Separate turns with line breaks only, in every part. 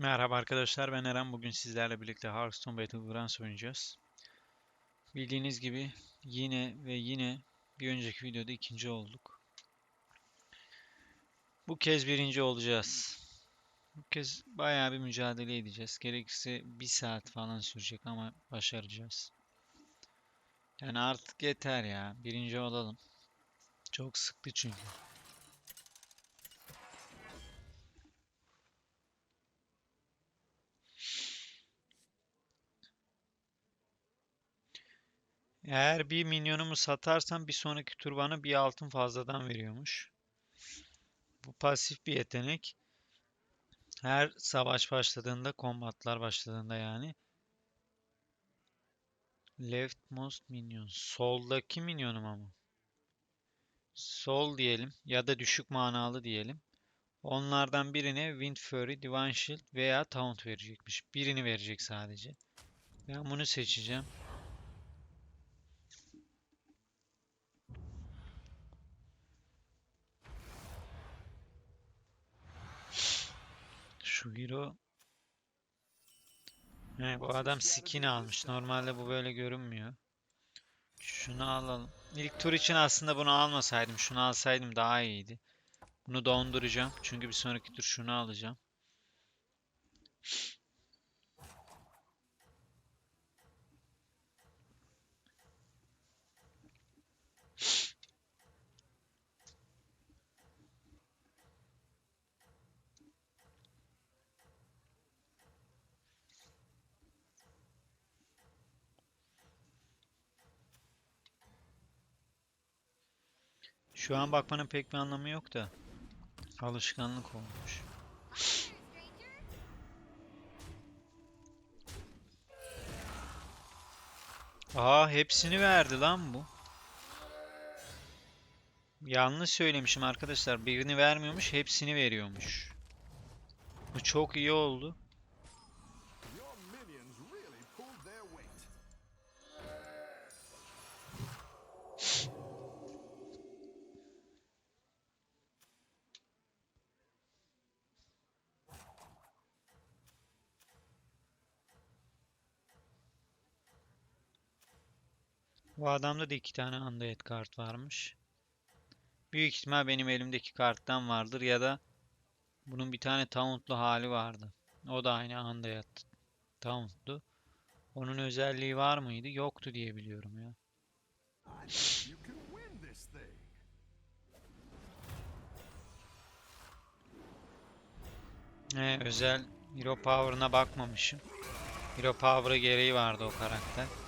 Merhaba arkadaşlar ben Eren. Bugün sizlerle birlikte Hearthstone Battlegrounds oynayacağız. Bildiğiniz gibi yine ve yine bir önceki videoda ikinci olduk. Bu kez birinci olacağız. Bu kez bayağı bir mücadele edeceğiz. Gerekirse bir saat falan sürecek ama başaracağız. Yani artık yeter ya. Birinci olalım. Çok sıktı çünkü. Eğer bir minyonumu satarsam bir sonraki tur bana bir altın fazladan veriyormuş. Bu pasif bir yetenek. Her savaş başladığında, kombatlar başladığında yani. Leftmost minion. Soldaki minyonum ama. Sol diyelim ya da düşük manalı diyelim. Onlardan birine Wind Fury, Divine Shield veya Taunt verecekmiş. Birini verecek sadece. Ben bunu seçeceğim. Şu hero He, bu adam skin almış. Normalde bu böyle görünmüyor. Şunu alalım. İlk tur için aslında bunu almasaydım. Şunu alsaydım daha iyiydi. Bunu donduracağım. Çünkü bir sonraki tur şunu alacağım. Şu an bakmanın pek bir anlamı yok da. Alışkanlık olmuş. Aa hepsini verdi lan bu. Yanlış söylemişim arkadaşlar. Birini vermiyormuş, hepsini veriyormuş. Bu çok iyi oldu. Bu adamda da iki tane Undead kart varmış. Büyük ihtimal benim elimdeki karttan vardır ya da bunun bir tane Taunt'lu hali vardı. O da aynı Undead Taunt'lu. Onun özelliği var mıydı? Yoktu diye biliyorum ya. He, özel Hero Power'ına bakmamışım. Hero Power'a gereği vardı o karakter.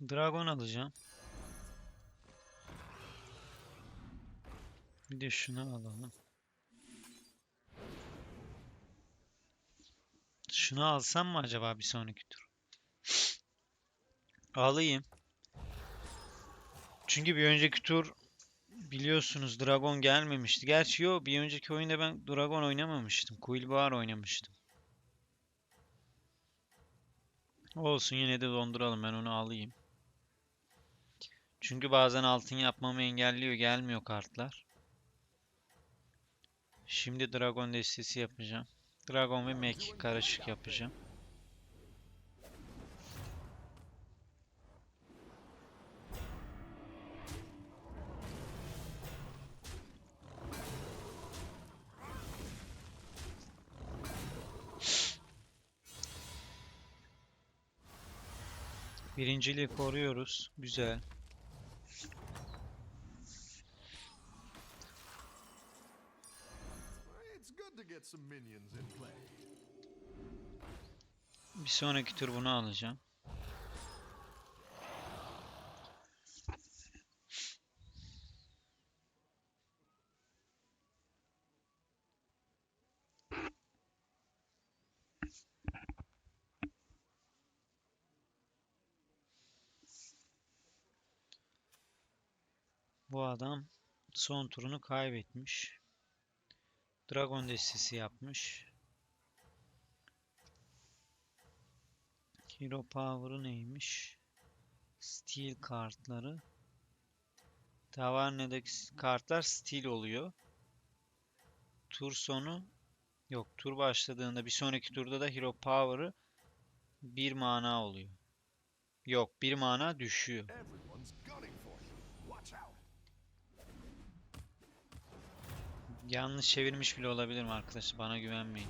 Dragon alacağım. Bir de şunu alalım. Şunu alsam mı acaba bir sonraki tur? Alayım. Çünkü bir önceki tur biliyorsunuz Dragon gelmemişti. Gerçi yo bir önceki oyunda ben Dragon oynamamıştım. Quillbar oynamıştım. Olsun yine de donduralım ben onu alayım. Çünkü bazen altın yapmamı engelliyor gelmiyor kartlar. Şimdi Dragon destesi yapacağım. Dragon ve Mech karışık yapacağım. Birinciliği koruyoruz. Güzel. Bir sonraki tur bunu alacağım. Bu adam son turunu kaybetmiş. Dragon destesi yapmış. Hero Power'ı neymiş? Steel kartları. Tavernedeki kartlar steel oluyor. Tur sonu yok. Tur başladığında bir sonraki turda da Hero Power'ı bir mana oluyor. Yok, bir mana düşüyor. Yanlış çevirmiş bile olabilirim arkadaşlar. Bana güvenmeyin.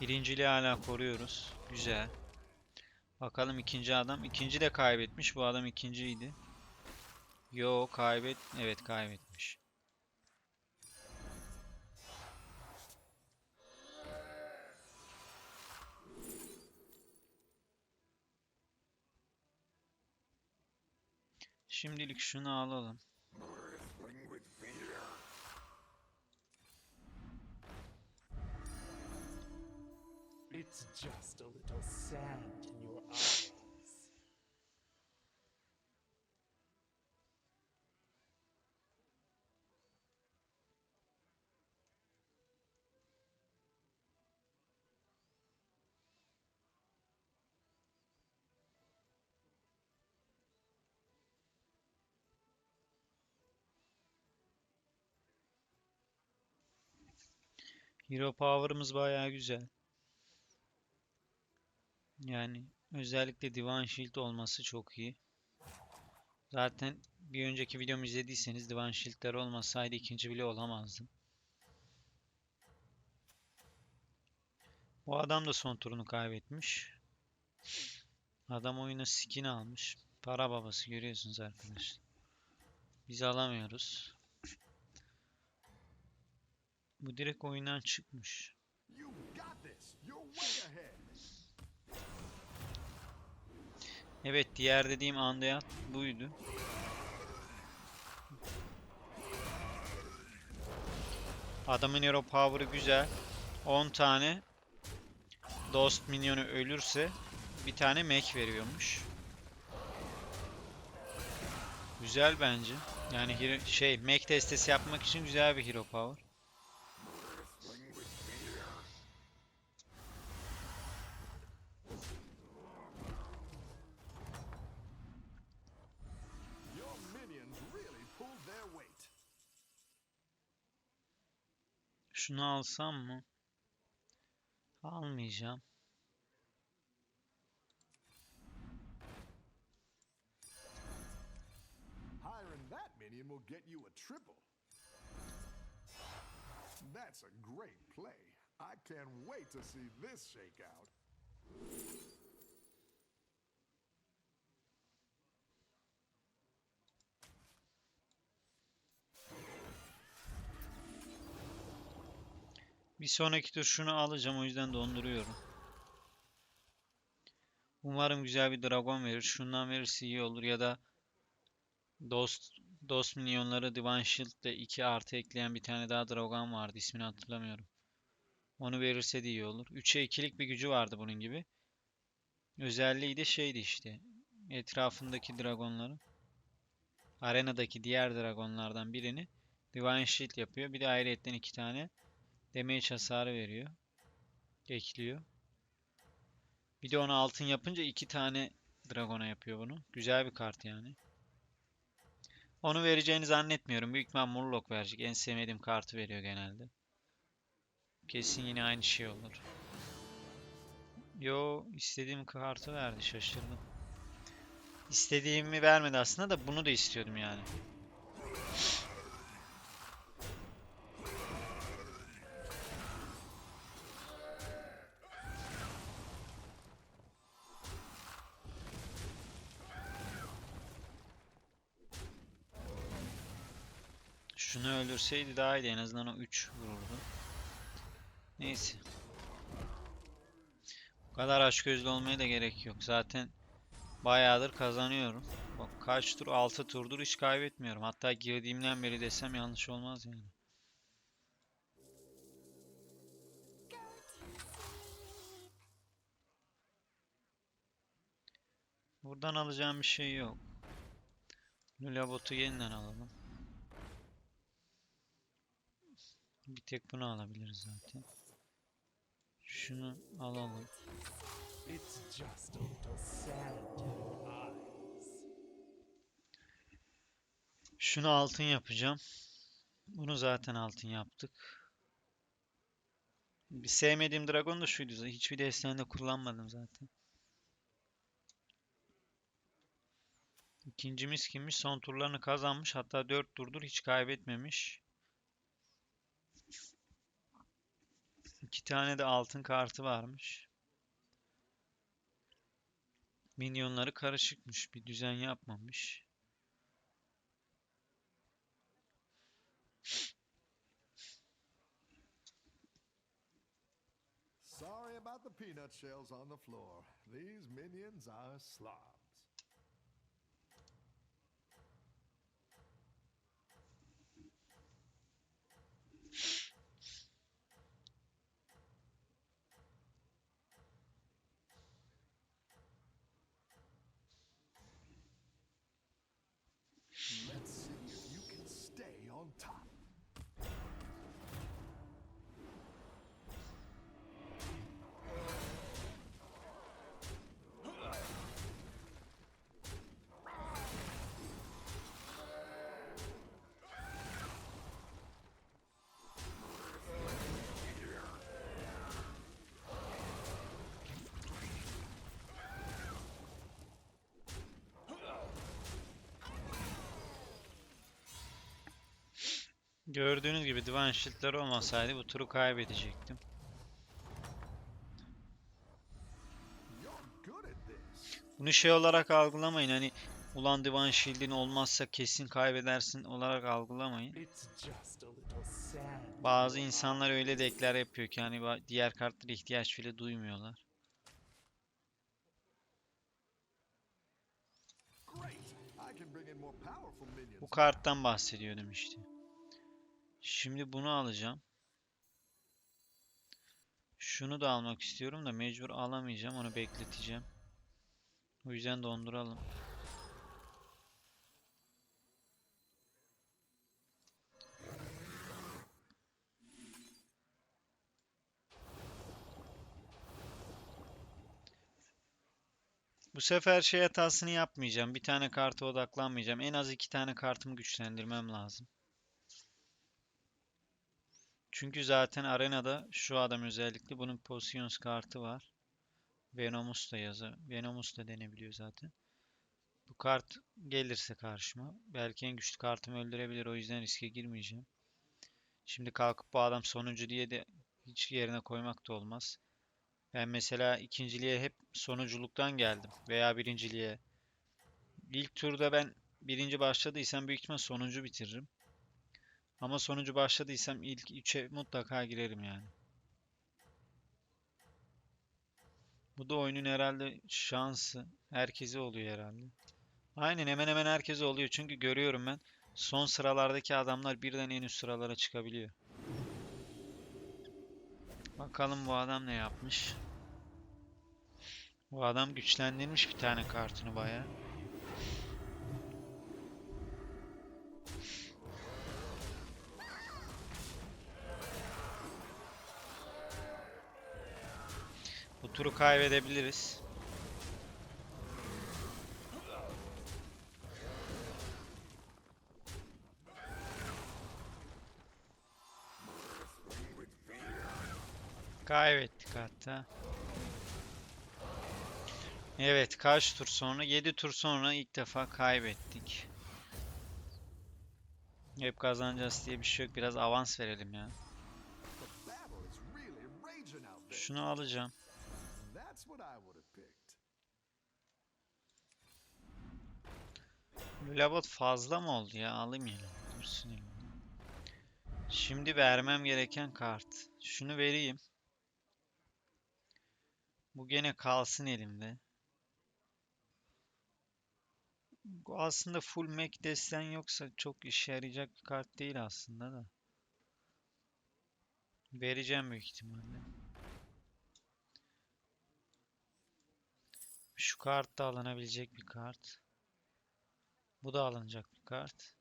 Birinciliği hala koruyoruz. Güzel. Bakalım ikinci adam. İkinci de kaybetmiş. Bu adam ikinciydi. Yo kaybet. Evet kaybetmiş. Şimdilik şunu alalım.
It's just a little sand in your eyes.
Hero Power'ımız bayağı güzel. Yani özellikle Divine Shield olması çok iyi. Zaten bir önceki videomu izlediyseniz Divine Shield'ler olmasaydı ikinci bile olamazdım. Bu adam da son turunu kaybetmiş. Adam oyuna skin almış. Para babası görüyorsunuz arkadaşlar. Biz alamıyoruz. Bu direkt oyundan çıkmış. Evet diğer dediğim Undead buydu. Adamın hero power'ı güzel. 10 tane Dost minyonu ölürse bir tane mech veriyormuş. Güzel bence. Yani şey mech destesi yapmak için güzel bir hero power. Şunu alsam mı? Almayacağım.
Hiring that minion will get you a triple. That's a great play. I can't wait to see this shake out.
Bir sonraki tur şunu alacağım o yüzden donduruyorum. Umarım güzel bir dragon verir. Şundan verirse iyi olur ya da Dost Dost minyonları Divine Shield ile 2 artı ekleyen bir tane daha dragon vardı. ismini hatırlamıyorum. Onu verirse de iyi olur. 3'e 2'lik bir gücü vardı bunun gibi. Özelliği de şeydi işte. Etrafındaki dragonların arenadaki diğer dragonlardan birini Divine Shield yapıyor. Bir de ayrıyetten iki tane damage hasarı veriyor. Ekliyor. Bir de onu altın yapınca iki tane Dragon'a yapıyor bunu. Güzel bir kart yani. Onu vereceğini zannetmiyorum. Büyük ihtimal Murloc verecek. En sevmediğim kartı veriyor genelde. Kesin yine aynı şey olur. Yo istediğim kartı verdi. Şaşırdım. İstediğimi vermedi aslında da bunu da istiyordum yani. Şunu öldürseydi daha iyiydi. En azından o 3 vururdu. Neyse. Bu kadar açgözlü olmaya da gerek yok. Zaten bayağıdır kazanıyorum. Bak kaç tur? 6 turdur hiç kaybetmiyorum. Hatta girdiğimden beri desem yanlış olmaz yani. Buradan alacağım bir şey yok. Lula botu yeniden alalım. Bir tek bunu alabiliriz zaten. Şunu alalım. Şunu altın yapacağım. Bunu zaten altın yaptık. Bir sevmediğim dragon da şuydu. Hiçbir destende kullanmadım zaten. İkincimiz kimmiş? Son turlarını kazanmış. Hatta 4 turdur hiç kaybetmemiş. İki tane de altın kartı varmış. Minyonları karışıkmış. Bir düzen yapmamış.
Sorry about the peanut shells on the floor. These minions are slobs.
Gördüğünüz gibi Divine Shield'ler olmasaydı bu turu kaybedecektim. Bunu şey olarak algılamayın hani ulan Divine Shield'in olmazsa kesin kaybedersin olarak algılamayın. Bazı insanlar öyle
eyes.
deklar yapıyor ki hani diğer kartlara ihtiyaç bile duymuyorlar. Bu karttan bahsediyordum işte. Şimdi bunu alacağım. Şunu da almak istiyorum da mecbur alamayacağım. Onu bekleteceğim. O yüzden donduralım. Bu sefer şey hatasını yapmayacağım. Bir tane karta odaklanmayacağım. En az iki tane kartımı güçlendirmem lazım. Çünkü zaten arenada şu adam özellikle bunun Potions kartı var. Venomus da yazı. Venomus da denebiliyor zaten. Bu kart gelirse karşıma belki en güçlü kartımı öldürebilir. O yüzden riske girmeyeceğim. Şimdi kalkıp bu adam sonuncu diye de hiç yerine koymak da olmaz. Ben mesela ikinciliğe hep sonunculuktan geldim veya birinciliğe. İlk turda ben birinci başladıysam büyük ihtimal sonuncu bitiririm. Ama sonuncu başladıysam ilk 3'e mutlaka girerim yani. Bu da oyunun herhalde şansı. Herkese oluyor herhalde. Aynen hemen hemen herkese oluyor. Çünkü görüyorum ben son sıralardaki adamlar birden en üst sıralara çıkabiliyor. Bakalım bu adam ne yapmış. Bu adam güçlendirmiş bir tane kartını bayağı. Bu turu kaybedebiliriz. Kaybettik hatta. Evet, kaç tur sonra? 7 tur sonra ilk defa kaybettik. Hep kazanacağız diye bir şey yok. Biraz avans verelim ya. Şunu alacağım. Lulabot fazla mı oldu ya? Alayım yine. Dursun. Şimdi vermem gereken kart. Şunu vereyim. Bu gene kalsın elimde. Bu aslında full mech desten yoksa çok işe yarayacak bir kart değil aslında da. Vereceğim büyük ihtimalle. Şu kart da alınabilecek bir kart. Bu da alınacak bir kart.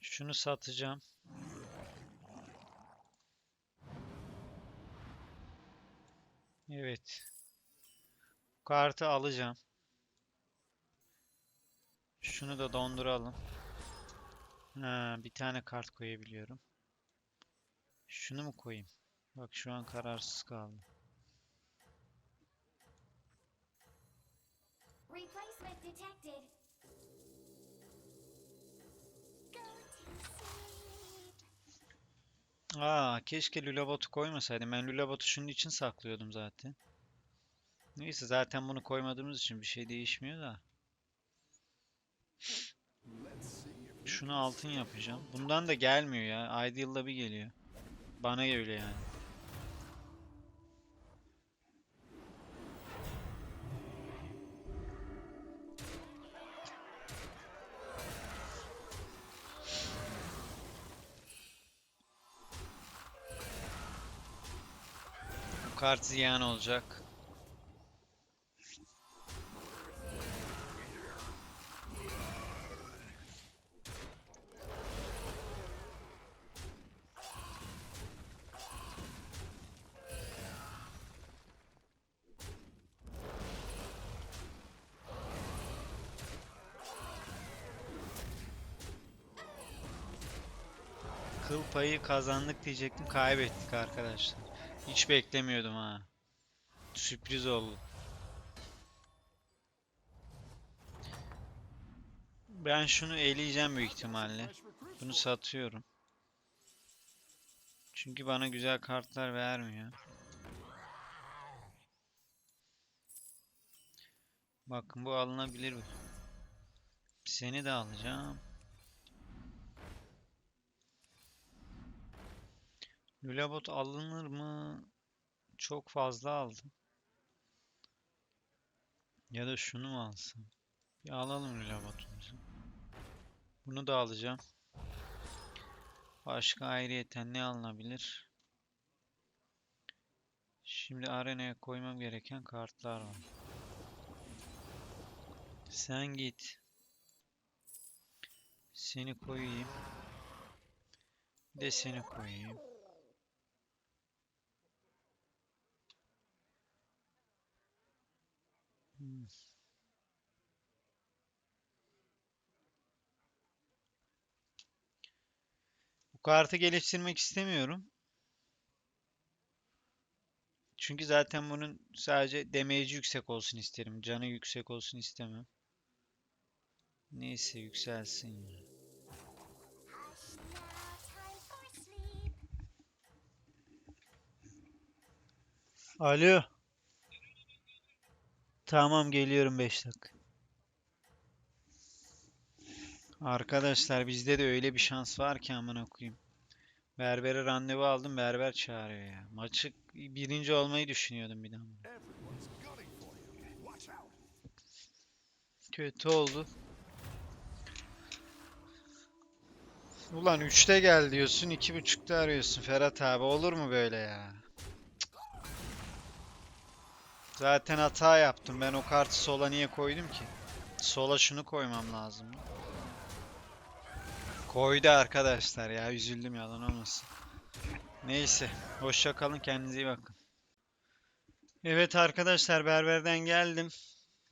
Şunu satacağım. Evet. Kartı alacağım. Şunu da donduralım. Ha, bir tane kart koyabiliyorum. Şunu mu koyayım? Bak şu an kararsız kaldım.
Replacement detected.
Aa, keşke Lulabot'u koymasaydım. Ben Lulabot'u şunun için saklıyordum zaten. Neyse zaten bunu koymadığımız için bir şey değişmiyor da. Şunu altın yapacağım. Bundan da gelmiyor ya. Yılda bir geliyor. Bana öyle yani. Kart ziyan olacak. Kıl payı kazandık diyecektim. Kaybettik arkadaşlar. Hiç beklemiyordum ha. Sürpriz oldu. Ben şunu eleyeceğim büyük ihtimalle. Bunu satıyorum. Çünkü bana güzel kartlar vermiyor. Bakın bu alınabilir. Seni de alacağım. Lulabot alınır mı? Çok fazla aldım. Ya da şunu mu alsam? Bir alalım Lulabot'umuzu. Bunu da alacağım. Başka ayrıyeten ne alınabilir? Şimdi arenaya koymam gereken kartlar var. Sen git. Seni koyayım. De seni koyayım. Bu kartı geliştirmek istemiyorum. Çünkü zaten bunun sadece damage'i yüksek olsun isterim. Canı yüksek olsun istemem. Neyse yükselsin. Alo. Tamam geliyorum 5 dakika. Arkadaşlar bizde de öyle bir şans var ki amına koyayım. Berbere randevu aldım berber çağırıyor ya. Maçı birinci olmayı düşünüyordum bir daha. Kötü oldu. Ulan 3'te gel diyorsun, 2.5'te arıyorsun Ferhat abi. Olur mu böyle ya? Zaten hata yaptım. Ben o kartı sola niye koydum ki? Sola şunu koymam lazım. Koydu arkadaşlar ya. Üzüldüm yalan olmasın. Neyse. Hoşça kalın. Kendinize iyi bakın. Evet arkadaşlar berberden geldim.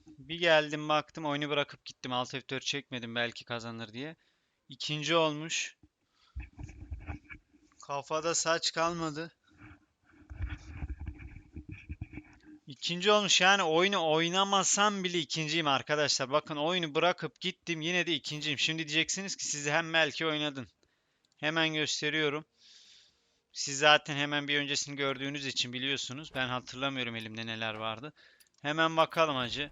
Bir geldim baktım oyunu bırakıp gittim. Alt F4 çekmedim belki kazanır diye. İkinci olmuş. Kafada saç kalmadı. İkinci olmuş yani oyunu oynamasam bile ikinciyim arkadaşlar. Bakın oyunu bırakıp gittim yine de ikinciyim. Şimdi diyeceksiniz ki siz hem belki oynadın. Hemen gösteriyorum. Siz zaten hemen bir öncesini gördüğünüz için biliyorsunuz. Ben hatırlamıyorum elimde neler vardı. Hemen bakalım hacı.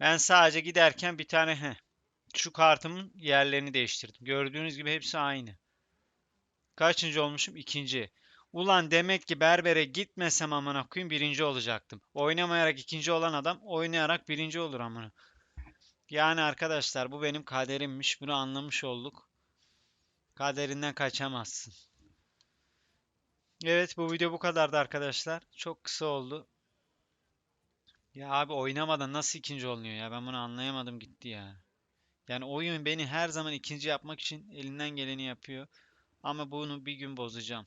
Ben sadece giderken bir tane he, şu kartımın yerlerini değiştirdim. Gördüğünüz gibi hepsi aynı. Kaçıncı olmuşum? İkinci. Ulan demek ki berbere gitmesem amına koyayım birinci olacaktım. Oynamayarak ikinci olan adam oynayarak birinci olur amına. Yani arkadaşlar bu benim kaderimmiş. Bunu anlamış olduk. Kaderinden kaçamazsın. Evet bu video bu kadardı arkadaşlar. Çok kısa oldu. Ya abi oynamadan nasıl ikinci olunuyor ya? Ben bunu anlayamadım gitti ya. Yani oyun beni her zaman ikinci yapmak için elinden geleni yapıyor. Ama bunu bir gün bozacağım.